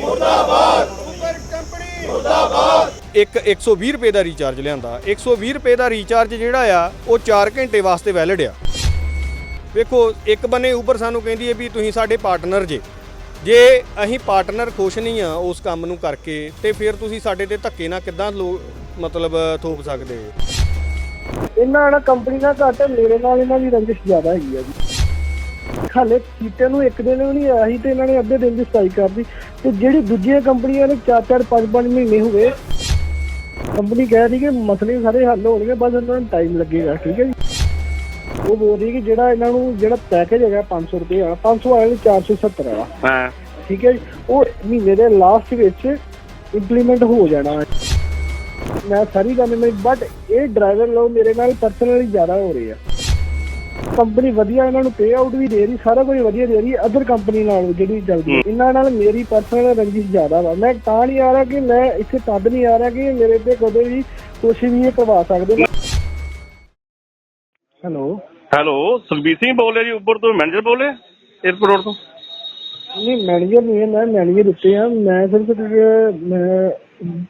ਮੁਰਦਾਬਾਦ। Uber company ਮੁਰਦਾਬਾਦ ਇੱਕ 120 ਰੁਪਏ ਦਾ ਰੀਚਾਰਜ ਲਿਆਂਦਾ। 120 ਰੁਪਏ ਦਾ ਰੀਚਾਰਜ ਜਿਹੜਾ ਆ, ਉਹ 4 ਘੰਟੇ ਵਾਸਤੇ ਵੈਲਿਡ ਆ। ਵੇਖੋ, ਇੱਕ ਬੰਨੇ ਉਬਰ ਸਾਨੂੰ ਕਹਿੰਦੀ ਹੈ ਵੀ ਤੁਸੀਂ ਸਾਡੇ ਪਾਰਟਨਰ ਜੇ। ਜੇ ਅਸੀਂ ਪਾਰਟਨਰ ਖੁਸ਼ ਨਹੀਂ ਆ ਉਸ ਕੰਮ ਨੂੰ ਕਰਕੇ, ਤੇ ਫਿਰ ਤੁਸੀਂ ਸਾਡੇ ਤੇ ਧੱਕੇ ਨਾਲ ਕਿੱਦਾਂ ਲੋ- ਮਤਲਬ, ਥੋਪ ਸਕਦੇ? ਇਹਨਾਂ ਨਾਲ ਕੰਪਨੀ ਨਾਲ ਘੱਟ, ਮੇਰੇ ਨਾਲ ਇਹਨਾਂ ਦੀ ਰੰਜਿਸ਼ ਜ਼ਿਆਦਾ ਹੈਗੀ ਆ ਜੀ। ਹਾਲੇ ਕੀਤੇ ਨੂੰ ਇੱਕ ਦਿਨ ਵੀ ਨਹੀਂ ਆਇਆ ਸੀ ਤੇ ਇਹਨਾਂ ਨੇ ਅੱਧੇ ਦਿਨ ਦੀ ਸਟ੍ਰਾਈਕ ਕਰਦੀ ਤੇ ਜਿਹੜੀ ਦੂਜੀਆਂ ਕੰਪਨੀਆਂ ਨੇ 4-4 5-5 ਮਹੀਨੇ ਹੋ ਗਏ ਕੰਪਨੀ ਕਹਿ ਰਹੀ ਕਿ ਮਸਲੇ ਸਾਰੇ ਹੱਲ ਹੋਣਗੇ ਬਸ ਇਹਨਾਂ ਨੂੰ ਟਾਈਮ ਲੱਗੇਗਾ ਠੀਕ ਹੈ ਜੀ? ਉਹ ਬੋਲ ਰਹੀ ਕਿ ਜਿਹੜਾ ਇਹਨਾਂ ਨੂੰ ਜਿਹੜਾ ਪੈਕੇਜ ਹੈਗਾ 500 ਰੁਪਏ ਆ 500 ਵਾਲੇ ਨੂੰ 470 ਆ ਹਾਂ। ਠੀਕ ਹੈ ਜੀ? ਉਹ ਮਹੀਨੇ ਦੇ ਲਾਸਟ ਵਿੱਚ ਇੰਪਲੀਮੈਂਟ ਹੋ ਜਾਣਾ ਹੈ। ਮੈਂ ਸਾਰੀ ਗੱਲ ਨਹੀਂ ਬਟ ਇਹ ਡਰਾਈਵਰ ਲੋਕ ਮੇਰੇ ਨਾਲ ਪਰਸਨਲੀ ਜ਼ਿਆਦਾ ਹੋ ਰਹੇ ਆ। ਕੰਪਨੀ ਵਧੀਆ ਇਹਨਾਂ ਨੂੰ ਪੇ ਆਊਟ ਵੀ ਦੇ ਰਹੀ ਸਾਰਾ ਕੁਝ ਵਧੀਆ ਦੇ ਰਹੀ ਅਦਰ ਕੰਪਨੀ ਨਾਲ ਜਿਹੜੀ ਚੱਲਦੀ ਹੈ। ਇਹਨਾਂ ਨਾਲ ਮੇਰੀ ਪਰਸਨਲ ਰੰਜਿਸ਼ ਜ਼ਿਆਦਾ ਵਾ। ਮੈਂ ਤਾਂ ਨਹੀਂ ਆ ਰਿਹਾ ਕਿ ਮੈਂ ਇੱਥੇ ਤਦ ਨਹੀਂ ਆ ਰਿਹਾ ਕਿ ਮੇਰੇ ਤੇ ਕਦੇ ਵੀ ਕੁਛ ਵੀ ਇਹ ਕਰਵਾ ਸਕਦੇ ਹੈਲੋ। ਹੈਲੋ ਸੁਖਬੀਰ ਸਿੰਘ ਬੋਲ ਰਿਹਾ ਜੀ ਉੱਪਰ ਤੋਂ ਮੈਨੇਜਰ ਬੋਲ ਰਿਹਾ 에어ਪੋਰਟ ਰੋਡ ਤੋਂ? ਨਹੀਂ ਮੈਨੇਜਰ ਨਹੀਂ ਹੈ ਮੈਂ ਮੈਨੇਜਰ ਉੱਤੇ ਆ ਮੈਂ ਸਿਰਫ ਇੱਕ, ਮੈਂ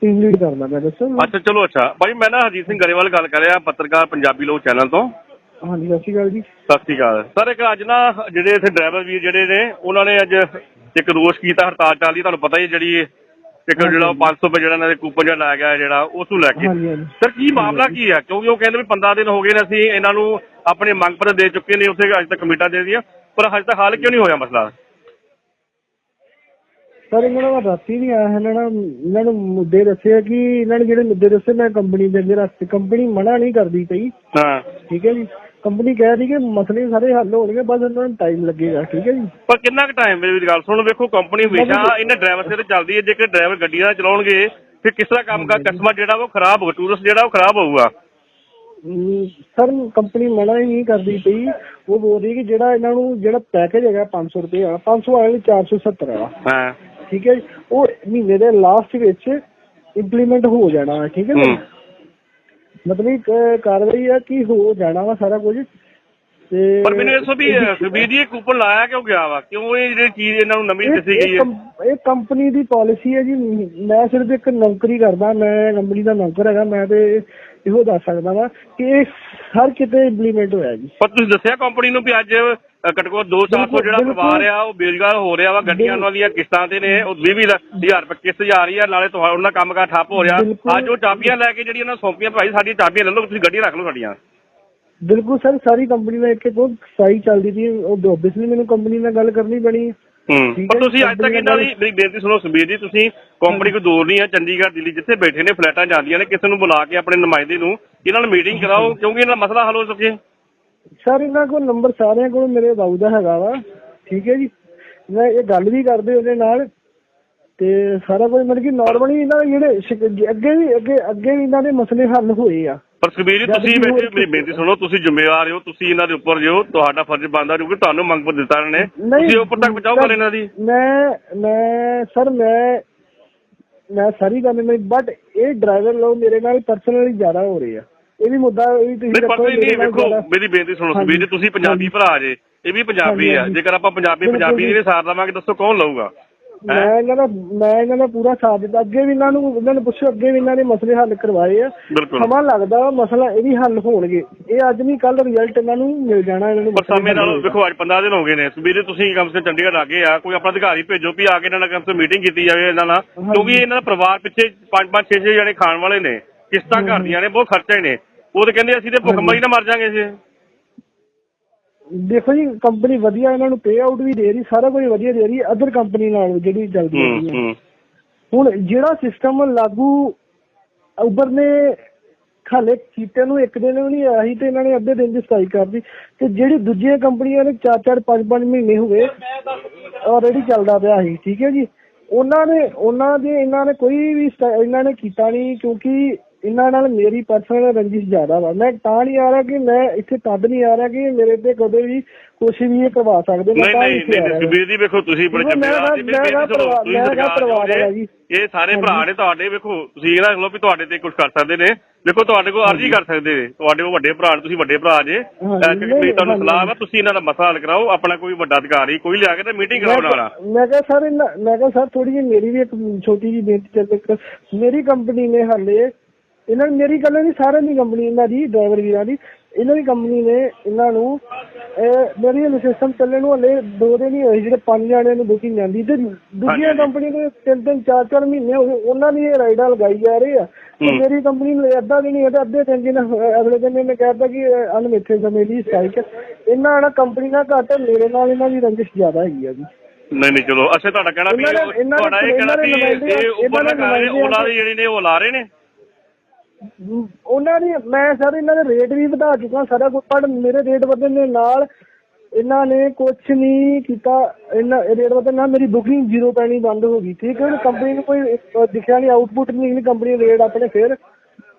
ਟੀਮ ਲੀਡ ਕਰਦਾ ਮੈਂ ਦੱਸੋ। ਅੱਛਾ ਚਲੋ ਅੱਛਾ। ਭਾਈ ਮੈਂ ਨਾ ਹਰਜੀਤ ਸਿੰਘ ਗਰੇਵਾਲ ਗੱਲ ਕਰ ਰਿਹਾ ਪੱਤਰਕਾਰ ਪੰਜਾਬੀ ਲੋਕ ਚੈਨਲ ਤੋਂ। ਹਾਂਜੀ ਸਤਿ ਸ਼੍ਰੀ ਅਕਾਲ ਜੀ। ਸਤਿ ਸ਼੍ਰੀ ਅਕਾਲ। ਸਰ ਇੱਕ ਅੱਜ ਨਾ ਜਿਹੜੇ ਇੱਥੇ ਡਰਾਈਵਰ ਵੀਰ ਜਿਹੜੇ ਨੇ ਉਹਨਾਂ ਨੇ ਅੱਜ ਇੱਕ ਰੋਸ਼ ਕੀਤਾ ਹੜਤਾਲ ਚੱਲਦੀ ਤੁਹਾਨੂੰ ਪਤਾ ਹੀ ਹੈ ਜਿਹੜੀ ਇੱਕ ਜਿਹੜਾ ਉਹ 500 ਰੁਪਏ ਜਿਹੜਾ ਇਹਨਾਂ ਦੇ ਕੂਪਨ ਜਿਹੜਾ ਲਾਇਆ ਗਿਆ ਜਿਹੜਾ ਉਸ ਨੂੰ ਲੈ ਕੇ। ਹਾਂਜੀ ਹਾਂਜੀ। ਸਰ ਕੀ ਮਾਮਲਾ ਕੀ ਹੈ? ਕਿਉਂਕਿ ਉਹ ਕਹਿੰਦੇ ਵੀ 15 ਦਿਨ ਹੋ ਗਏ ਨੇ ਅਸੀਂ ਇਹਨਾਂ ਨੂੰ ਆਪਣੇ ਮੰਗ ਪੱਤਰ ਦੇ ਚੁੱਕੇ ਨੇ ਉੱਥੇ ਅੱਜ ਤੱਕ ਕਮੇਟਾਂ ਦੇ ਦੀਆਂ ਪਰ ਹਜੇ ਤੱਕ ਹੱਲ ਕਿਉਂ ਨਹੀਂ ਹੋਇਆ ਮਸਲਾ? ਸਰ ਇਹਨਾਂ ਨਾਲ ਰਾਤੀ ਨਹੀਂ ਆਇਆ ਇਹਨਾਂ ਨਾਲ ਇਹਨਾਂ ਨੂੰ ਮੁੱਦੇ ਦੱਸਿਆ ਕਿ ਇਹਨਾਂ ਨੇ ਜਿਹੜੇ ਮੁੱਦੇ ਦੱਸੇ ਮੈਂ ਕੰਪਨੀ ਦੇ ਅੱਗੇ ਰੱਖਤੇ ਕੰਪਨੀ ਮਨਾ ਨਹੀਂ ਕਰਦੀ ਪਈ। ਹਾਂ। ਠੀਕ ਹੈ ਜੀ। ਕੰਪਨੀ ਕਹਿ ਰਹੀ ਕਿ ਮਸਲੇ ਸਾਰੇ ਹੱਲ ਹੋਣਗੇ ਬਸ ਇਹਨਾਂ ਨੂੰ ਟਾਈਮ ਲੱਗੇਗਾ ਠੀਕ ਹੈ ਜੀ? ਪਰ ਕਿੰਨਾ ਕੁ ਟਾਈਮ ਮੇਰੀ ਗੱਲ ਸੁਣੋ ਵੇਖੋ ਕੰਪਨੀ ਹਮੇਸ਼ਾ ਇਹਨਾਂ ਡਰਾਈਵਰ ਸਿਰ ਚੱਲਦੀ ਹੈ ਜੇਕਰ ਡਰਾਈਵਰ ਗੱਡੀ ਨਾਲ ਚਲਾਉਣਗੇ ਫਿਰ ਕਿਸ ਤਰ੍ਹਾਂ ਕੰਮ ਕਰ ਕਸਟਮਰ ਜਿਹੜਾ ਉਹ ਖਰਾਬ ਹੋਊਗਾ ਟੂਰਿਸਟ ਜਿਹੜਾ ਉਹ ਖਰਾਬ ਹੋਊਗਾ? ਸਰ ਕੰਪਨੀ ਮਨਾ ਹੀ ਨਹੀਂ ਕਰਦੀ ਪਈ। ਉਹ ਬੋਲ ਰਹੀ ਕਿ ਜਿਹੜਾ ਇਹਨਾਂ ਨੂੰ ਜਿਹੜਾ ਪੈਕੇਜ ਹੈਗਾ 500 ਰੁਪਏ ਆ 500 ਵਾਲੇ ਨੂੰ 470 ਆ ਹਾਂ। ਠੀਕ ਹੈ ਉਹ ਮਹੀਨੇ ਦੇ ਲਾਸਟ ਵਿੱਚ ਇੰਪਲੀਮੈਂਟ ਹੋ ਜਾਣਾ ਠੀਕ ਹੈ ਜੀ? ਹੂੰ। ਮਤਲਬ ਇੱਕ ਕਾਰਵਾਈ ਆ ਕਿ ਹੋ ਜਾਣਾ ਵਾ ਸਾਰਾ ਕੁਝ ਤੇ ਪਰ ਮੈਨੂੰ ਇਹ ਸੋ ਵੀ ਸੁਬੀਰ ਜੀ ਇਹ ਕੂਪਨ ਲਾਇਆ ਕਿਉਂ ਗਿਆ ਵਾ? ਕਿਉਂ ਇਹ ਜਿਹੜੀ ਚੀਜ਼ ਇਹਨਾਂ ਨੂੰ ਨਵੀਂ ਇਹ- ਦੱਸੀ ਇਹ ਗਈ ਹੈ? ਕੰਪ- ਇਹ ਕੰਪਨੀ ਦੀ ਪਾਲਿਸੀ ਹੈ ਜੀ। ਮੈਂ ਸਿਰਫ ਇੱਕ ਨੌਕਰੀ ਕਰਦਾ ਮੈਂ ਕੰਪਨੀ ਦਾ ਨੌਕਰ ਹੈਗਾ ਮੈਂ ਤੇ ਇਹੋ ਦੱਸ ਸਕਦਾ ਵਾਂ ਕਿ ਇਹ ਹਰ ਕਿਤੇ ਇੰਪਲੀਮੈਂਟ ਹੋਇਆ ਜੀ ਪਰ ਤੁਸੀਂ ਦੱਸਿਆ ਕੰਪਨੀ ਨੂੰ ਵੀ ਅੱਜ ਘੱਟ 2 ਸਾਲ ਤੋਂ ਜਿਹੜਾ। ਪਰਿਵਾਰ ਆ ਉਹ ਬੇਰੁਜ਼ਗਾਰ ਹੋ ਰਿਹਾ ਵਾ ਗੱਡੀਆਂ ਉਹਨਾਂ ਦੀਆਂ ਕਿਸ਼ਤਾਂ ਤੇ ਨੇ ਉਹ 20 20 ਹਜ਼ਾਰ ਰੁਪਏ ਕਿਸ਼ਤ ਜਾ ਰਹੀ ਆ ਨਾਲੇ ਤੁਹਾਡਾ ਉਹਨਾਂ ਕੰਮ ਕਾਰ ਠੱਪ ਹੋ ਰਿਹਾ। ਅੱਜ ਉਹ ਚਾਬੀਆਂ ਲੈ ਕੇ ਜਿਹੜੀਆਂ ਉਹਨਾਂ ਸੌਂਪੀਆਂ ਭਾਈ ਸਾਡੀਆਂ ਚਾਬੀਆਂ ਲੈ ਲਓ ਤੁਸੀਂ ਗੱਡੀਆਂ ਰੱਖ ਲਓ ਸਾਡੀਆਂ ਬਿਲਕੁਲ ਸਰ ਸਾਰੀ ਕੰਪਨੀ ਦਾ ਇੱਕ ਇੱਕ ਉਹ ਸਾਈ ਚੱਲਦੀ ਸੀ ਉਹ ਆਬਵੀਅਸਲੀ ਮੈਨੂੰ ਕੰਪਨੀ ਨਾਲ ਗੱਲ ਕਰਨੀ ਪੈਣੀ ਹੈ। ਪਰ ਤੁਸੀਂ ਅੱਜ ਤੱਕ ਇਹਨਾਂ ਦੀ ਮੇਰੀ ਬੇਨਤੀ ਸੁਣੋ ਸੁਬੀਰ ਜੀ ਤੁਸੀਂ ਕੰਪਨੀ ਕੋਈ ਦੂਰ ਨਹੀਂ ਹੈ ਚੰਡੀਗੜ੍ਹ ਦਿੱਲੀ ਜਿੱਥੇ ਬੈਠੇ ਨੇ ਫਲੈਟਾਂ ਜਾਂਦੀਆਂ ਨੇ ਕਿਸੇ ਨੂੰ ਬੁਲਾ ਕੇ ਆਪਣੇ ਨੁਮਾਇੰਦੇ ਨੂੰ ਇਹਨਾਂ ਨਾਲ ਮੀਟਿੰਗ ਕਰਾਓ ਕਿਉਂਕਿ ਇਹਨਾਂ ਦਾ ਮਸਲਾ ਹੱਲ ਹੋ ਸਕੇ। ਸਰ ਇਹਨਾਂ ਕੋਲ ਨੰਬਰ ਸਾਰਿਆਂ ਕੋਲ ਮੇਰੇ ਬਾਬੂ ਦਾ ਹੈਗਾ ਵਾ ਠੀਕ ਹੈ ਜੀ। ਮੈਂ ਇਹ ਗੱਲ ਵੀ ਕਰਦੇ ਉਹਦੇ ਨਾਲ ਤੇ ਸਾਰਾ ਕੁਝ ਮਤਲਬ ਕਿ ਨਾਰਮਲੀ ਇਹਨਾਂ ਦੇ ਜਿਹੜੇ ਸ਼ਿਕ- ਅੱਗੇ ਵੀ ਅੱਗੇ ਅੱਗੇ ਵੀ ਇਹਨਾਂ ਦੇ ਮਸਲੇ ਹੱਲ ਹੋਏ ਆ। ਪਰ ਸੁਖਬੀਰ ਜੀ ਤੁਸੀਂ ਕਿ ਮੇਰੀ ਬੇਨਤੀ ਸੁਣੋ ਤੁਸੀਂ ਜ਼ਿੰਮੇਵਾਰ ਹੋ ਤੁਸੀਂ ਇਹਨਾਂ ਦੇ ਉੱਪਰ ਜੋ ਤੁਹਾਡਾ ਫਰਜ਼ ਬਣਦਾ ਕਿਉਂਕਿ ਤੁਹਾਨੂੰ ਮੰਗ ਪੱਤਰ ਦਿੱਤਾ ਇਹਨਾਂ ਨੇ ਤੁਸੀਂ ਉੱਪਰ ਤੱਕ ਪਹੁੰਚਾਓ ਗੱਲ ਇਹਨਾਂ ਦੀ ਮੈਂ ਮੈਂ ਸਰ ਮੈਂ ਮੈਂ ਸਾਰੀ ਗੱਲ ਨਹੀਂ ਬਟ ਇਹ ਡਰਾਈਵਰ ਲੋਕ ਮੇਰੇ ਨਾਲ ਪਰਸਨਲੀ ਜ਼ਿਆਦਾ ਹੋ ਰਹੇ ਆ ਇਹ ਵੀ ਮੁੱਦਾ ਇਹ ਵੀ ਤੁਸੀਂ ਨਹੀਂ ਰੱਖੋ, ਪਤਾ ਹੀ ਮੇਰੇ ਨਹੀਂ ਨਾਲ ਵੇਖੋ ਜ਼ਿਆਦਾ- ਮੇਰੀ ਬੇਨਤੀ ਸੁਣੋ ਹਾਂਜੀ, ਸੁਖਬੀਰ ਜੀ ਤੁਸੀਂ ਪੰਜਾਬੀ ਹਾਂਜੀ। ਭਰਾ ਜੇ ਇਹ ਵੀ ਪੰਜਾਬੀ ਆ ਹਾਂਜੀ। ਜੇਕਰ ਆਪਾਂ ਪੰਜਾਬੀ ਬਿਲਕੁਲ ਪੰਜਾਬੀ ਜੀ। ਦੇ ਸਾਰ ਦੇਵਾਂਗੇ ਦੱਸੋ ਕੌਣ ਲਊਗਾ ਮੈਂ ਇਹਨਾਂ ਦਾ ਮੈਂ ਇਹਨਾਂ ਦਾ ਪੂਰਾ ਸਾਥ ਦਿੱਤਾ। ਅੱਗੇ ਵੀ ਇਹਨਾਂ ਨੂੰ ਇਹਨਾਂ ਨੂੰ ਪੁੱਛੋ ਅੱਗੇ ਵੀ ਇਹਨਾਂ ਨੇ ਮਸਲੇ ਹੱਲ ਕਰਵਾਏ ਆ। ਬਿਲਕੁਲ। ਸਮਾਂ ਲੱਗਦਾ ਵਾ, ਮਸਲਾ ਇਹ ਵੀ ਹੱਲ ਹੋਣਗੇ। ਇਹ ਅੱਜ ਨਹੀਂ ਕੱਲ ਰਿਜ਼ਲਟ ਇਹਨਾਂ ਨੂੰ ਮਿਲ ਜਾਣਾ ਇਹਨਾਂ ਨੂੰ ਪਰ ਸਮੇਂ ਨਾਲ ਵੇਖੋ ਅੱਜ 15 ਦਿਨ ਹੋ ਗਏ ਨੇ। ਸੁਖਬੀਰ ਜੀ ਤੁਸੀਂ ਕਮ ਸੇ ਕਮ ਚੰਡੀਗੜ੍ਹ ਆ ਗਏ ਆ ਕੋਈ ਆਪਣਾ ਅਧਿਕਾਰੀ ਭੇਜੋ ਵੀ ਆ ਕੇ ਇਹਨਾਂ ਨਾਲ ਕਮ ਸੇ ਮੀਟਿੰਗ ਕੀਤੀ ਜਾਵੇ ਇਹਨਾਂ ਨਾਲ। ਹਾਂਜੀ। ਕਿਉਂਕਿ ਇਹਨਾਂ ਦਾ ਪਰਿਵਾਰ ਪਿੱਛੇ 5-5 6-6 ਜਣੇ ਖਾਣ ਵਾਲੇ ਨੇ। ਕਿਸ਼ਤਾਂ ਘਰ ਦੀਆਂ ਨੇ ਬਹੁਤ ਖਰਚੇ ਨੇ। ਉਹ ਤੇ ਕਹਿੰਦੇ ਅਸੀਂ ਤੇ ਭੁੱਖਮਰੀ ਨਾਲ ਮਰ ਜਾਾਂਗੇ ਅਸੀਂ ਦੇਖੋ ਜੀ ਕੰਪਨੀ ਵਧੀਆ ਇਹਨਾਂ ਨੂੰ ਪੇ ਆਊਟ ਵੀ ਦੇ ਰਹੀ ਸਾਰਾ ਕੁਝ ਵਧੀਆ ਦੇ ਰਹੀ ਅਦਰ ਕੰਪਨੀ ਨਾਲ ਜਿਹੜੀ ਚੱਲਦੀ ਹੂੰ ਹੁਣ ਜਿਹੜਾ ਸਿਸਟਮ ਲਾਗੂ ਉਬਰ ਨੇ ਖਾਲੇ ਕੀਤੇ ਨੂੰ ਇੱਕ ਦਿਨ ਵੀ ਨਹੀਂ ਆਇਆ ਸੀ ਤੇ ਇਹਨਾਂ ਨੇ ਅੱਧੇ ਦਿਨ ਦੀ ਸਟ੍ਰਾਈਕ ਕਰਦੀ ਤੇ ਜਿਹੜੀ ਦੂਜੀਆਂ ਕੰਪਨੀਆਂ ਨੇ 4-4 5-5 ਮਹੀਨੇ ਹੋ ਗਏ ਆਲਰੇਡੀ ਚੱਲਦਾ ਪਿਆ ਸੀ ਠੀਕ ਹੈ ਜੀ। ਉਹਨਾਂ ਨੇ ਉਹਨਾਂ ਦੇ ਇਹਨਾਂ ਨੇ ਕੋਈ ਵੀ ਇਹਨਾਂ ਨੇ ਕੀਤਾ ਨਹੀਂ ਕਿਉਂਕਿ ਇਹਨਾਂ ਨਾਲ ਮੇਰੀ ਪਰਸਨਲ ਰੰਜਿਸ਼ ਜ਼ਿਆਦਾ ਵਾ। ਮੈਂ ਤਾਂ ਨਹੀਂ ਆ ਰਿਹਾ ਕਿ ਮੈਂ ਇੱਥੇ ਤਦ ਨਹੀਂ ਆ ਰਿਹਾ ਕਿ ਮੇਰੇ ਤੇ ਕਦੇ ਵੀ ਕੁਝ ਵੀ ਇਹ ਕਰਵਾ ਸਕਦੇ। ਮੈਂ ਨਹੀਂ ਤਾਂ ਨਹੀਂ ਇੱਥੇ ਆ ਨਹੀਂ ਰਿਹਾ ਸੁਖਬੀਰ ਜੀ ਵੇਖੋ ਤੁਸੀਂ ਬੜੇ ਦੇਖੋ, ਜ਼ਿੰਮੇਵਾਰ ਜੀ ਮੈਂ ਮੇਰੀ ਸੁਣੋ ਤੁਸੀਂ ਸਰਕਾਰ ਜੇ। ਇਹ ਸਾਰੇ ਭਰਾ ਨੇ ਤੁਹਾਡੇ ਵੇਖੋ ਤੁਸੀਂ ਇਹ ਨਾ ਲਓ ਵੀ ਤੁਹਾਡੇ ਤੇ ਕੁਝ ਕਰ ਸਕਦੇ ਨੇ। ਵੇਖੋ ਤੁਹਾਡੇ ਕੋਲ ਅਰਜ਼ੀ ਕਰ ਸਕਦੇ ਨੇ। ਤੁਹਾਡੇ ਕੋਲ ਵੱਡੇ ਭਰਾ ਤੁਸੀਂ ਵੱਡੇ ਭਰਾ ਜੇ। ਮੇਰੀ ਤੁਹਾਨੂੰ ਸਲਾਹ ਵਾ ਤੁਸੀਂ ਇਹਨਾਂ ਦਾ ਮਸਲਾ ਹੱਲ ਕਰਾਓ ਆਪਣਾ ਕੋਈ ਵੱਡਾ ਅਧਿਕਾਰੀ ਕੋਈ ਲਿਆ ਕੇ ਤੇ ਮੀਟਿੰਗ ਕਰਾਓ ਨਾਲ ਮੈਂ ਕਿਹਾ ਸਰ ਮੈਂ ਕਿਹਾ ਸਰ ਥੋੜੀ ਜਿਹੀ ਮੇਰੀ ਵੀ ਇੱਕ ਛੋਟੀ ਜਿਹੀ ਬੇਨਤੀ ਚੱਲ ਇੱਕ ਮੇਰੀ ਕੰਪਨੀ ਨੇ ਹਾਲੇ ਇਹਨਾਂ ਨੇ ਮੇਰੀ ਗੱਲ ਨਹੀਂ ਸਾਰਿਆਂ ਦੀ ਕੰਪਨੀ ਇਹਨਾਂ ਦੀ ਡਰਾਈਵਰ ਵੀਰਾਂ ਦੀ ਇਹਨਾਂ ਦੀ ਕੰਪਨੀ ਨੇ ਇਹਨਾਂ ਨੂੰ ਇਹ ਮੇਰੀ ਸਿਸਟਮ ਚੱਲਣ ਨੂੰ ਹਲੇ ਦੋ ਦਿਨ ਹੀ ਹੋਏ ਜਿਹੜੇ ਪੰਜ ਜਾਣਿਆਂ ਨੂੰ ਬੁਕਿੰਗ ਜਾਂਦੀ। ਤੇ ਦੂਜੀਆਂ। ਕੰਪਨੀ ਦੇ ਤਿੰਨ ਤਿੰਨ ਚਾਰ ਚਾਰ ਮਹੀਨੇ ਹੋ ਗਏ ਉਹਨਾਂ ਦੀ ਇਹ ਰਾਈਡਾਂ ਲਗਾਈ ਜਾ ਰਹੇ ਆ। ਤੇ। ਮੇਰੀ ਕੰਪਨੀ ਨੂੰ ਅੱਧਾ ਵੀ ਨਹੀਂ ਹੈ ਤੇ ਅੱਧੇ ਦਿਨ ਜਿਹਨੇ ਅਗਲੇ ਦਿਨ ਇਹਨੇ ਕਹਿਤਾ ਕਿ ਅਨਮਿੱਥੇ ਸਮੇਂ ਲਈ ਸਟ੍ਰਾਈਕ ਇਹਨਾਂ ਨਾਲ ਕੰਪਨੀ ਨਾਲ ਘੱਟ ਮੇਰੇ ਨਾਲ ਇਹਨਾਂ ਦੀ ਰੰਜਿਸ਼ ਜ਼ਿਆਦਾ ਹੈਗੀ ਆ ਜੀ। ਨਹੀਂ ਨਹੀਂ ਚਲੋ ਅੱਛਾ ਤੁਹਾਡਾ ਕਹਿਣਾ ਵੀ ਤੁਹਾਡਾ ਇਹ ਕਹਿਣਾ ਵੀ ਇਹ ਉੱਪਰ ਕਰ ਰਹੇ ਨੁਮਾਇੰਦੇ ਉਹਨਾਂ ਦੇ ਜਿਹੜੇ ਨੇ ਉਹ ਲਾ ਰਹੇ ਨੇ? ਉਹਨਾਂ ਨੇ ਮੈਂ ਸਰ ਇਹਨਾਂ ਦੇ ਰੇਟ ਵੀ ਵਧਾ ਚੁੱਕਾ ਸਾਰਾ ਕੁਝ ਪਰ ਮੇਰੇ ਰੇਟ ਵਧਣ ਦੇ ਨਾਲ ਇਹਨਾਂ ਨੇ ਕੁਝ ਨਹੀਂ ਕੀਤਾ। ਇਹਨਾਂ ਰੇਟ ਵਧਣ ਨਾਲ ਮੇਰੀ ਬੁਕਿੰਗ ਜ਼ੀਰੋ ਪੈਣੀ ਬੰਦ ਹੋ ਗਈ। ਠੀਕ ਹੈ ਕੰਪਨੀ ਨੂੰ ਕੋਈ ਦਿਖਿਆ ਨਹੀਂ ਆਊਟਪੁੱਟ ਨਹੀਂ ਨਿਕਲੀ ਕੰਪਨੀ ਦੇ ਰੇਟ ਆਪਣੇ ਫਿਰ।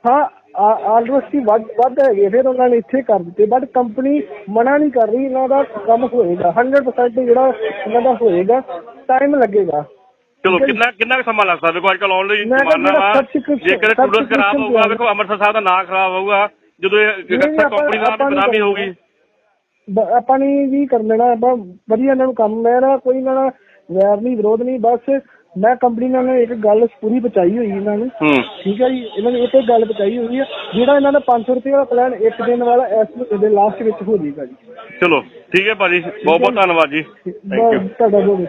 ਹਾਂ ਆਲਮੋਸਟ ਹੀ ਵੱਧ ਵੱਧ ਹੈਗੇ ਫਿਰ ਉਹਨਾਂ ਨੇ ਇੱਥੇ ਕਰ ਦਿੱਤੇ ਬਟ ਕੰਪਨੀ ਮਨਾ ਨਹੀਂ ਕਰ ਰਹੀ, ਇਹਨਾਂ ਦਾ ਕੰਮ ਹੋਏਗਾ। 100% ਜਿਹੜਾ ਇਹਨਾਂ ਦਾ ਹੋਏਗਾ ਟਾਈਮ ਲੱਗੇਗਾ। ਚਲੋ ਕਿੰਨਾ ਕਿੰਨਾ ਕੁ ਸਮਾਂ ਲੱਗ ਸਕਦਾ? ਵੇਖੋ ਅੱਜ ਕੱਲ ਮੈਂ ਕਿਹਾ ਜ਼ਮਾਨਾ ਜਿਹੜਾ ਵਾ। subscription- ਜੇਕਰ ਟੂਰਿਸਟ ਖਰਾਬ ਹੋਊਗਾ ਵੇਖੋ ਅੰਮ੍ਰਿਤਸਰ ਸਾਹਿਬ ਦਾ ਨਾਂ ਖਰਾਬ ਹੋਊਗਾ। ਜਦੋਂ ਇਹ ਨਹੀਂ, ਆਪਾਂ- ਕੰਪਨੀ ਦਾ ਆਪਾਂ ਬਦਨਾਮੀ। ਹੋਊਗੀ। ਬ- ਆਪਾਂ ਨੇ ਵੀ ਕਰ ਲੈਣਾ ਆਪਾਂ ਵਧੀਆ ਇਹਨਾਂ ਨੂੰ ਕੰਮ ਮੈਂ ਨਾ ਕੋਈ ਇਹਨਾਂ ਨਾਲ ਵੈਰ ਨਹੀਂ ਵਿਰੋਧ ਨਹੀਂ ਬਸ ਮੈਂ ਕੰਪਨੀ ਨਾਲ ਇੱਕ ਗੱਲ ਪੂਰੀ ਪਹੁੰਚਾਈ ਹੋਈ ਇਹਨਾਂ ਨੂੰ। ਹੂੰ। ਠੀਕ ਹੈ ਜੀ ਇਹਨਾਂ ਨੇ ਇੱਕ ਇੱਕ ਗੱਲ ਪਹੁੰਚਾਈ ਹੋਈ ਹੈ ਜਿਹੜਾ ਇਹਨਾਂ ਦਾ 500 ਰੁਪਏ ਵਾਲਾ ਪਲਾਨ ਇੱਕ ਦਿਨ ਵਾਲਾ ਇਸ ਦੇ ਲਾਸਟ ਵਿੱਚ ਹੋ ਜਾਏਗਾ ਜੀ। ਚਲੋ ਠੀਕ ਹੈ ਭਾਜੀ ਬਹੁਤ ਬਹੁਤ ਧੰਨਵਾਦ ਜੀ। ਥੈਂਕ ਯੂ ਤੁਹਾਡਾ ਬਹੁਤ